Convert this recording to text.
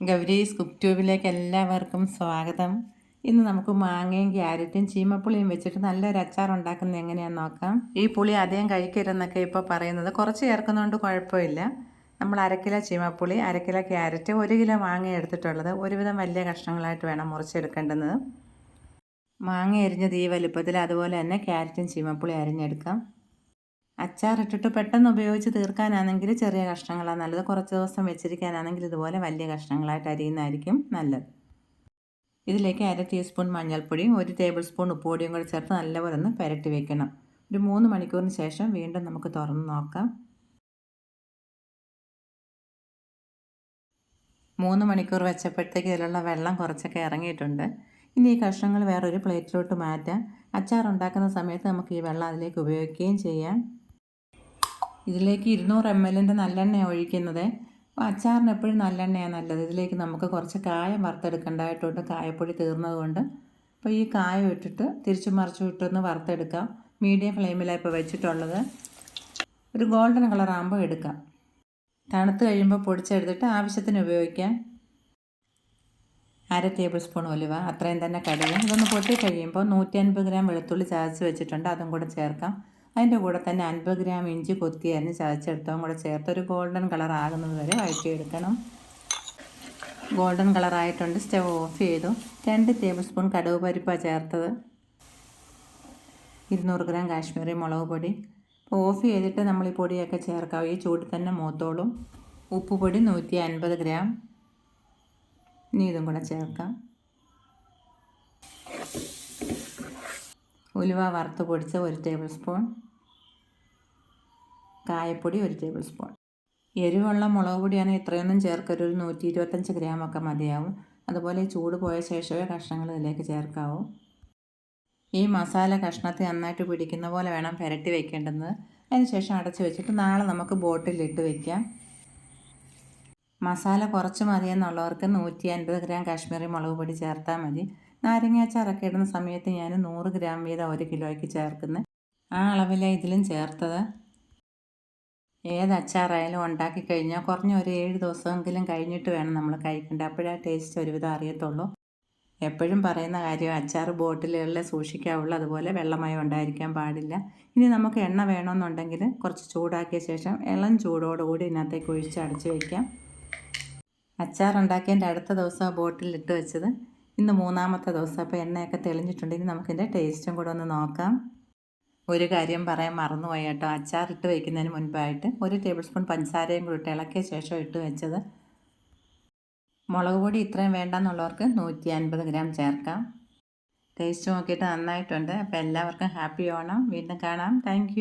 Gowri's cook ട്യൂബിലേക്ക് എല്ലാവർക്കും സ്വാഗതം. ഇന്ന് നമുക്ക് മാങ്ങയും ക്യാരറ്റും ചീമപ്പുളിയും വെച്ചിട്ട് നല്ലൊരു അച്ചാർ ഉണ്ടാക്കുന്നത് എങ്ങനെയാണെന്ന് നോക്കാം. ഈ പുളി അധികം കഴിക്കരുതെന്നൊക്കെ ഇപ്പോൾ പറയുന്നത്. കുറച്ച് ചേർക്കുന്നതുകൊണ്ട് കുഴപ്പമില്ല. നമ്മൾ അരക്കിലോ ചീമപ്പുളി അരക്കിലോ ക്യാരറ്റ് ഒരു കിലോ മാങ്ങ എടുത്തിട്ടുള്ളത്. ഒരുവിധം വലിയ കഷ്ണങ്ങളായിട്ട് വേണം മുറിച്ചെടുക്കേണ്ടത്. മാങ്ങ അരിഞ്ഞത് ഈ വലുപ്പത്തിൽ അതുപോലെ തന്നെ ക്യാരറ്റും ചീമപ്പുളി അരിഞ്ഞെടുക്കാം. അച്ചാറിട്ടിട്ട് പെട്ടെന്ന് ഉപയോഗിച്ച് തീർക്കാനാണെങ്കിൽ ചെറിയ കഷ്ണങ്ങളാണ് നല്ലത്. കുറച്ച് ദിവസം വെച്ചിരിക്കാനാണെങ്കിൽ ഇതുപോലെ വലിയ കഷ്ണങ്ങളായിട്ട് അരിയുന്നതായിരിക്കും നല്ലത്. ഇതിലേക്ക് അര ടീസ്പൂൺ മഞ്ഞൾപ്പൊടിയും ഒരു ടേബിൾ സ്പൂൺ ഉപ്പുപൊടിയും കൂടി ചേർത്ത് നല്ലപോലെ ഒന്ന് പുരട്ടി വെക്കണം. ഒരു മൂന്ന് മണിക്കൂറിന് ശേഷം വീണ്ടും നമുക്ക് തുറന്ന് നോക്കാം. മൂന്ന് മണിക്കൂർ വെച്ചപ്പോഴത്തേക്ക് ഇതിലുള്ള വെള്ളം കുറച്ചൊക്കെ ഇറങ്ങിയിട്ടുണ്ട്. ഇനി ഈ കഷ്ണങ്ങൾ വേറൊരു പ്ലേറ്റിലോട്ട് മാറ്റാം. അച്ചാർ ഉണ്ടാക്കുന്ന സമയത്ത് നമുക്ക് ഈ വെള്ളം അതിലേക്ക് ഉപയോഗിക്കുകയും ചെയ്യാം. ഇതിലേക്ക് ഇരുന്നൂറ് എം എല്ലിന്റെ നല്ലെണ്ണ ഒഴിക്കുന്നത്. അപ്പോൾ അച്ചാറിന് എപ്പോഴും നല്ലെണ്ണയാണ് നല്ലത്. ഇതിലേക്ക് നമുക്ക് കുറച്ച് കായം വറുത്തെടുക്കേണ്ടതായിട്ടുണ്ട്. കായപ്പൊടി തീർന്നതുകൊണ്ട്. അപ്പോൾ ഈ കായം ഇട്ടിട്ട് തിരിച്ചു മറിച്ചു ഇട്ടൊന്ന് വറുത്തെടുക്കാം. മീഡിയം ഫ്ലെയിമിലാണ് ഇപ്പോൾ വെച്ചിട്ടുള്ളത്. ഒരു ഗോൾഡൻ കളർ ആകുമ്പോൾ എടുക്കാം. തണുത്ത് കഴിയുമ്പോൾ പൊടിച്ചെടുത്തിട്ട് ആവശ്യത്തിന് ഉപയോഗിക്കാം. അര ടേബിൾ സ്പൂൺ ഒലിവ അത്രയും തന്നെ കടുക്. ഇതൊന്ന് പൊട്ടി കഴിയുമ്പോൾ നൂറ്റി അൻപത് ഗ്രാം വെളുത്തുള്ളി ചതച്ച് വെച്ചിട്ടുണ്ട്. അതും കൂടെ ചേർക്കാം. അതിന്റെ കൂടെ തന്നെ അൻപത് ഗ്രാം ഇഞ്ചി കൊത്തി അരിഞ്ഞ് ചതച്ചെടുത്തതും കൂടെ ചേർത്ത് ഒരു ഗോൾഡൻ കളർ ആകുന്നത് വരെ വഴറ്റിയെടുക്കണം. ഗോൾഡൻ കളറായിട്ടുണ്ട് സ്റ്റവ് ഓഫ് ചെയ്തു. രണ്ട് ടേബിൾ സ്പൂൺ കടുക് പരിപ്പാണ് ചേർത്തത്. ഇരുന്നൂറ് ഗ്രാം കാശ്മീരി മുളക് പൊടി. ഓഫ് ചെയ്തിട്ട് നമ്മൾ ഈ പൊടിയൊക്കെ ചേർക്കാം. ഈ ചൂടിൽ തന്നെ മൂത്തോളും. ഉപ്പുപൊടി നൂറ്റി അൻപത് ഗ്രാം. ഇനി ഇതും കൂടെ ചേർക്കാം. ഉലുവ വറുത്ത് പൊടിച്ച ഒരു ടേബിൾ സ്പൂൺ കായപ്പൊടി ഒരു ടേബിൾ സ്പൂൺ. എരിവുള്ള മുളക് പൊടിയാണ് ഇത്രയൊന്നും ചേർക്കരുത്. ഒരു നൂറ്റി ഇരുപത്തഞ്ച് ഗ്രാമൊക്കെ മതിയാവും. അതുപോലെ ചൂട് പോയ ശേഷമേ കഷ്ണങ്ങൾ ഇതിലേക്ക് ചേർക്കാവൂ. ഈ മസാല കഷ്ണത്തെ നന്നായിട്ട് പിടിക്കുന്ന പോലെ വേണം പുരട്ടി വെക്കേണ്ടത്. അതിനുശേഷം അടച്ചു വെച്ചിട്ട് നാളെ നമുക്ക് ബോട്ടിലിട്ട് വെക്കാം. മസാല കുറച്ച് മതിയെന്നുള്ളവർക്ക് നൂറ്റി അൻപത് ഗ്രാം കാശ്മീരി മുളക് പൊടി ചേർത്താൽ മതി. നാരങ്ങാച്ചാറൊക്കെ ഇടുന്ന സമയത്ത് ഞാൻ നൂറ് ഗ്രാം വീതം ഒരു കിലോയ്ക്ക് ചേർക്കുന്നത് ആ അളവിലെ ഇതിലും ചേർത്തത്. ഏത് അച്ചാറായാലും ഉണ്ടാക്കി കഴിഞ്ഞാൽ കുറഞ്ഞ ഒരു ഏഴ് ദിവസമെങ്കിലും കഴിഞ്ഞിട്ട് വേണം നമ്മൾ കഴിക്കേണ്ടത്. അപ്പോഴേ ടേസ്റ്റ് ഒരുവിധം അറിയത്തുള്ളൂ. എപ്പോഴും പറയുന്ന കാര്യം അച്ചാർ ബോട്ടിലുകളിൽ സൂക്ഷിക്കാവുള്ളൂ. അതുപോലെ വെള്ളമയം ഉണ്ടായിരിക്കാൻ പാടില്ല. ഇനി നമുക്ക് എണ്ണ വേണമെന്നുണ്ടെങ്കിൽ കുറച്ച് ചൂടാക്കിയ ശേഷം ഇളം ചൂടോടുകൂടി ഇതിനകത്തേക്ക് ഒഴിച്ച് അടച്ച് വയ്ക്കാം അച്ചാർ ഉണ്ടാക്കിയതിന്റെ അടുത്ത ദിവസം ആ ബോട്ടിൽ വെച്ചത്. ഇന്ന് മൂന്നാമത്തെ ദിവസം. അപ്പോൾ എണ്ണയൊക്കെ തെളിഞ്ഞിട്ടുണ്ടെങ്കിൽ നമുക്കിതിന്റെ ടേസ്റ്റും കൂടെ ഒന്ന് നോക്കാം. ഒരു കാര്യം പറയാൻ മറന്നുപോയി കേട്ടോ. അച്ചാറിട്ട് വയ്ക്കുന്നതിന് മുൻപായിട്ട് ഒരു ടേബിൾ സ്പൂൺ പഞ്ചസാരയും കൂടി ഇട്ട് ഇളക്കിയ ശേഷം ഇട്ട് വെച്ചത് മുളക് പൊടി ഇത്രയും വേണ്ടെന്നുള്ളവർക്ക് നൂറ്റി അൻപത് ഗ്രാം ചേർക്കാം. ടേസ്റ്റ് നോക്കിയിട്ട് നന്നായിട്ടുണ്ട്. അപ്പോൾ എല്ലാവർക്കും ഹാപ്പി ഓണം. വീണ്ടും കാണാം. താങ്ക്